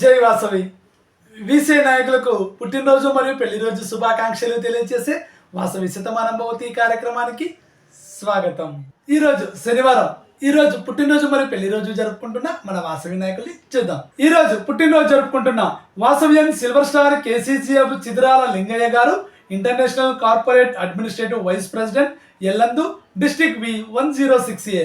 జై వాసవి. వీసీ నాయకులకు పుట్టినరోజు మరియు పెళ్ళి రోజు శుభాకాంక్షలు తెలియజేసే వాసవి శతమానం భవతి కార్యక్రమానికి స్వాగతం. ఈరోజు శనివారం. ఈ రోజు పుట్టినరోజు మరియు పెళ్ళి రోజు జరుపుకుంటున్న మన వాసవి నాయకుల్ని చూద్దాం. ఈ రోజు పుట్టినరోజు జరుపుకుంటున్న Vasavian silver star KCCF Chidirala Lingaiah garu international corporate administrative vice president Yellandu district V one zero six A.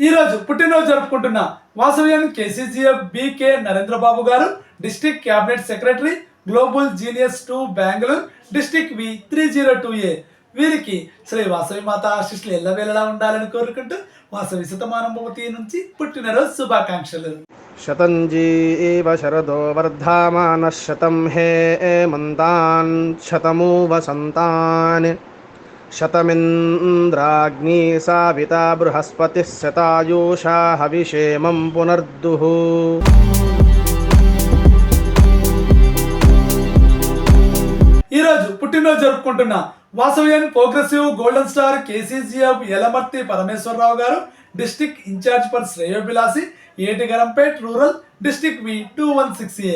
ఈరోజు పుట్టినరోజు జరుపుకుంటున్న వాసవ్యం KCCF BK Narendrababu garu district cabinet secretary global genius two Bengaluru district V three zero two A. వీరికి శ్రీ వాసవి మాత ఆశిష్లు వెళ్ళలా ఉండాలని కోరుకుంటూ వాసవి శతమానుభూతి నుంచి పుట్టినరోజు శుభాకాంక్షలు. శతంజీ ఏవ శరదో వర్ధమాన శతం హే మంతాన్ శతము వసంతాన్ शतमिन्द्राग्नी साविता बृहस्पतिः शतायुषा हविषेमं पुनर्दुः ఈ రోజు పుట్టినరోజు జరుపుకుంటున్న Vasavian progressive golden star KCCF Yalamarthi Parameswararao garu district incharge for శ్రేయోభిలాసి Etigarampet rural district V two one six A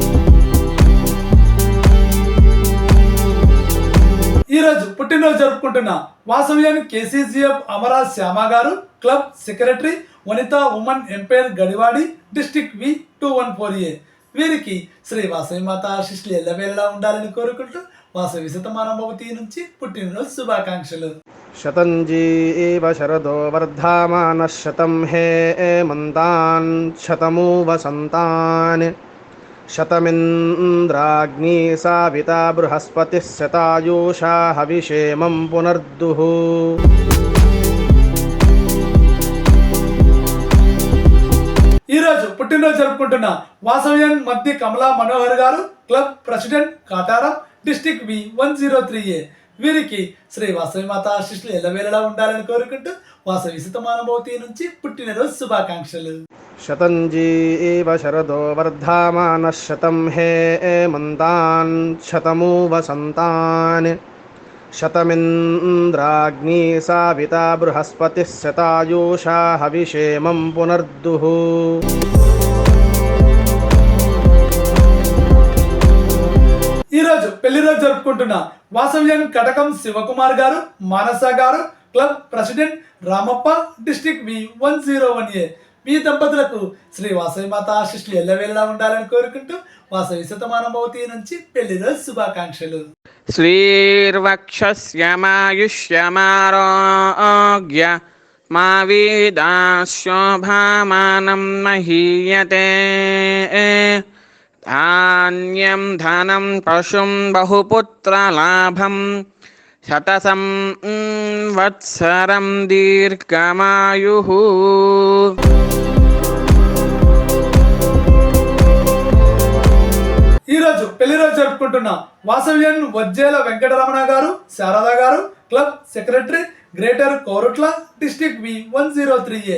ఈరోజు పుట్టినరోజు జరుపుకుంటున్న వాసవ్యాన్ని KCCF Amara Shyama garu club secretary Vanitha women empire Gadivadi district V two one four A. వీరికి శ్రీ వాసవి మాత ఆశిష్లు ఎల్లవేళలా ఉండాలని కోరుకుంటూ వాసవి శతమానభవతి నుంచి పుట్టినరోజు శుభాకాంక్షలు. శతంజీ శరదో వర్ధమాన శతం హే మంతాన్ శతమూ వసంతాన్ शतमिन्द्राग्नी साविता बृहस्पतिः शतायुषा हविषेमं पुनर्दुः ఈ రోజు పుట్టినరోజు జరుపుకుంటున్న వాసవ్యన్ మధ్య Kamala Manohar garu club president Kataram district V one zero three A వీరికి శ్రీ వాసవి మాత ఆశిష్లు ఎల్లవేళలా ఉండాలని కోరుకుంటూ వాసవి శతమానభవతి నుంచి పుట్టినరోజు శుభాకాంక్షలు शतञ्जीव शरदो वर्धामानः शतं हे मन्तान् शतमु वसन्तान् शतमिन्द्राग्नी साविता बृहस्पतिः शतायुषा हविषेमं पुनर्दुः ఈ రోజు పెళ్లి రోజు జరుపుకుంటున్న వాసవ్యన్ కటకం Sivakumar garu Manasa garu club president Ramappa district V one zero one A మీ దంపతులకు శ్రీ వాసవి మాత ఆశిష్లు ఎల్లవేళ్ళ ఉండాలని కోరుకుంటూ వాసవి శతమానభవతి నుంచి పెళ్ళి రోజు శుభాకాంక్షలు. శ్రీర్వక్షమాయుష్యమారోగ్య మా వీదాశోభామానం మహీయతే. ధాన్యం ధనం పశుం బహుపుత్రలాభం శతసం వత్సరం దీర్ఘమాయు ఈరోజు పెళ్ళి రోజు జరుపుకుంటున్న వాసవ్యన్ వజ్జేల Venkataramana garu Sharada garu club secretary greater Korutla district V one zero three A.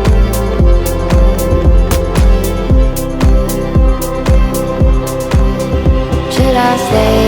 last day